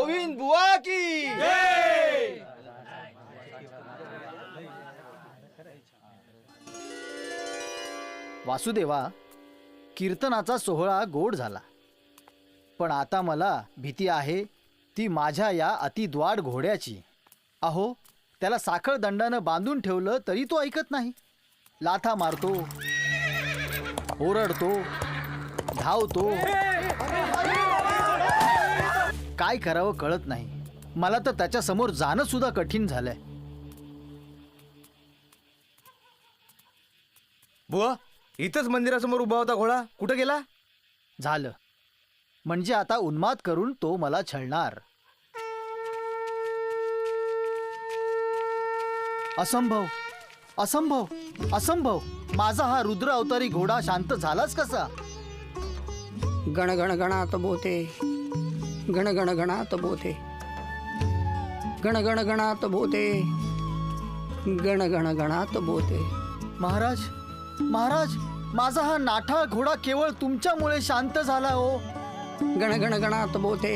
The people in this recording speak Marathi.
गोविंद बुआ की वासुदेवा कीर्तनाचा सोहळा गोड झाला. पण आता मला भीती आहे ती माझ्या या अतिद्वाड घोड्याची. अहो त्याला साखळ दंडानं बांधून ठेवलं तरी तो ऐकत नाही. लाथा मारतो ओरडतो धावतो. काय करावं कळत नाही. मला तर त्याच्यासमोर जाणं सुद्धा कठीण झालंय. बुवा इथंच मंदिरासमोर उभा होता घोडा. कुठं गेला? झालं. म्हणजे आता उन्माद करून तो मला छळणार. असंभव असंभव असंभव. माझा हा रुद्र अवतारी घोडा शांत झालाच कसा? गण गण गणात बोते. गण गण गणात बोते गण गण गणात बोते गण गण गणात बोते महाराज महाराज माझा हा नाठाळ घोडा केवळ तुमच्यामुळे शांत झाला हो. गण गण गणात बोते